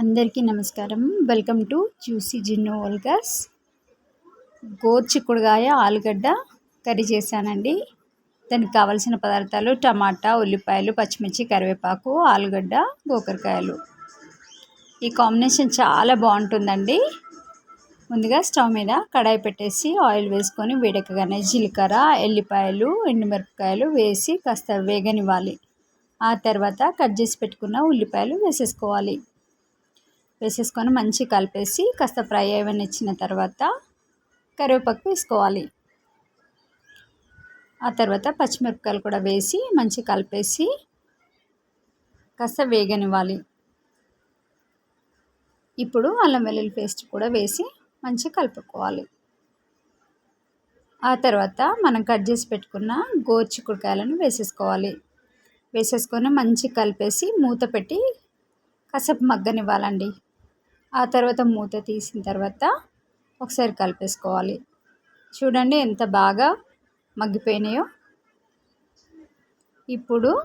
అందరికీ నమస్కారం. Welcome to juicy జిన్నో ఓల్గస్ గోర్చిక్కుడుగాయ ఆలుగడ్డ కర్రీ చేశానండి. దానికి కావలసిన పదార్థాలు టమాటా ఉల్లిపాయలు పచ్చిమిర్చి కరివేపాకు ఆలుగడ్డ గోకరకాయలు. ఈ కాంబినేషన్ చాలా బాగుంటుందండి. ముందుగా స్టవ్ మీద కడాయి పెట్టేసి ఆయిల్ వేసుకొని వేడెక్కగానే జీలకర్ర ఎల్లిపాయలు ఎండుమిరపకాయలు వేసి కాస్త వేగనివ్వాలి. ఆ తర్వాత కట్ చేసి పెట్టుకున్న ఉల్లిపాయలు వేసేసుకోవాలి. వేసేసుకొని మంచి కలిపేసి కాస్త ఫ్రై ఇచ్చిన తర్వాత కరివేపాకు వేసుకోవాలి. ఆ తర్వాత పచ్చిమిరపకాయలు కూడా వేసి మంచి కలిపేసి కాస్త వేగనివ్వాలి. ఇప్పుడు అల్లం వెల్లుల్లి పేస్ట్ కూడా వేసి మంచిగా కలుపుకోవాలి. ఆ తర్వాత మనం కట్ చేసి పెట్టుకున్న గోర్చిక్కుడుకాయలను వేసేసుకోవాలి. వేసేసుకొని మంచి కలిపేసి మూత పెట్టి కాసేపు మగ్గనివ్వాలండి. ఆ తర్వాత మూత తీసిన తర్వాత ఒకసారి కలిపేసుకోవాలి. చూడండి ఎంత బాగా మగ్గిపోయినాయో. ఇప్పుడు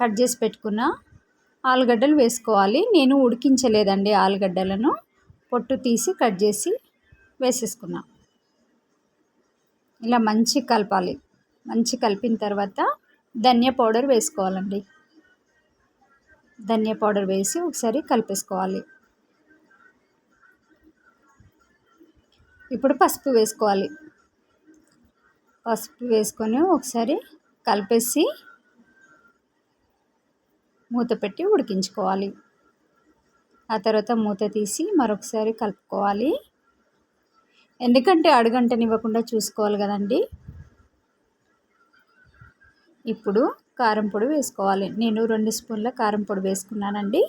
కట్ చేసి పెట్టుకున్న ఆలుగడ్డలు వేసుకోవాలి. నేను ఉడికించలేదండి ఆలుగడ్డలను. పొట్టు తీసి కట్ చేసి వేసేసుకున్నా. ఇలా మంచి కలపాలి. మంచి కలిపిన తర్వాత ధనియా పౌడర్ వేసుకోవాలండి. ధనియా పౌడర్ వేసి ఒకసారి కలిపేసుకోవాలి. ఇప్పుడు పసుపు వేసుకోవాలి. పసుపు వేసుకొని ఒకసారి కలిపేసి మూత పెట్టి ఉడికించుకోవాలి. ఆ తర్వాత మూత తీసి మరొకసారి కలుపుకోవాలి. ఎందుకంటే అడుగంటనివ్వకుండా చూసుకోవాలి కదండి. ఇప్పుడు కారం పొడి వేసుకోవాలి. నేను రెండు స్పూన్ల కారం పొడి వేసుకున్నానండి.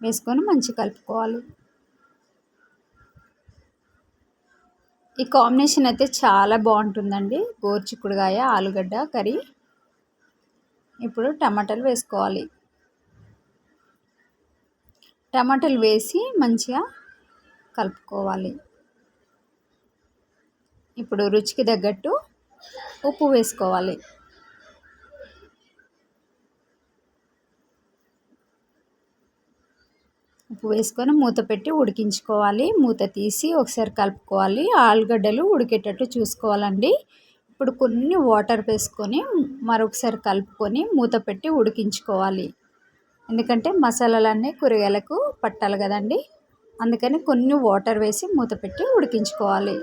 వేసుకొని మంచి కలుపుకోవాలి. ఈ కాంబినేషన్ అయితే చాలా బాగుంటుందండి. గోర్చిక్కుడుగాయ ఆలుగడ్డ కర్రీ. ఇప్పుడు టమాటాలు వేసుకోవాలి. టమాటాలు వేసి మంచిగా కలుపుకోవాలి. ఇప్పుడు రుచికి తగ్గట్టు ఉప్పు వేసుకోవాలి. ఉప్పు వేసుకొని మూత పెట్టి ఉడికించుకోవాలి. మూత తీసి ఒకసారి కలుపుకోవాలి. ఆలుగడ్డలు ఉడికేటట్టు చూసుకోవాలండి. ఇప్పుడు కొన్ని వాటర్ వేసుకొని మరొకసారి కలుపుకొని మూత పెట్టి ఉడికించుకోవాలి. ఎందుకంటే మసాలాలన్నీ కూరగాయలకు పట్టాలి కదండి. అందుకని కొన్ని వాటర్ వేసి మూత పెట్టి ఉడికించుకోవాలి.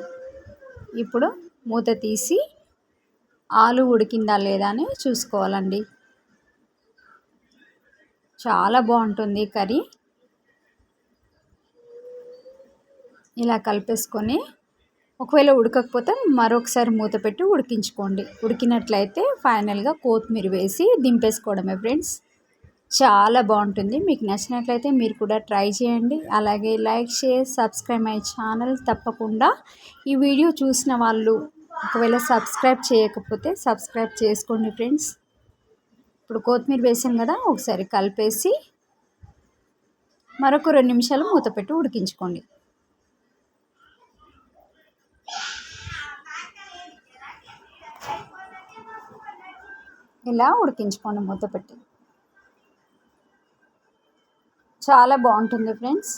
ఇప్పుడు మూత తీసి ఆలు ఉడికిందా లేదా అని చూసుకోవాలండి. చాలా బాగుంటుంది కర్రీ. ఇలా కలిపేసుకొని ఒకవేళ ఉడకకపోతే మరొకసారి మూత పెట్టి ఉడికించుకోండి. ఉడికినట్లయితే ఫైనల్గా కొత్తిమీర వేసి దింపేసుకోవడమే ఫ్రెండ్స్. చాలా బాగుంటుంది. మీకు నచ్చినట్లయితే మీరు కూడా ట్రై చేయండి. అలాగే like share subscribe my channel తప్పకుండా. ఈ వీడియో చూసిన వాళ్ళు ఒకవేళ సబ్స్క్రైబ్ చేయకపోతే సబ్స్క్రైబ్ చేసుకోండి ఫ్రెండ్స్. ఇప్పుడు కొత్తిమీర వేసాం కదా ఒకసారి కలిపేసి మరొక రెండు నిమిషాలు మూత పెట్టి ఉడికించుకోండి. ఇలా ఉడికించుకోండి మూత పెట్టి. చాలా బాగుంటుంది ఫ్రెండ్స్.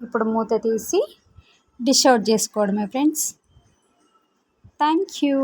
ఇప్పుడు మూత తీసి డిష్ అవుట్ చేసుకోవడమే ఫ్రెండ్స్. Thank you.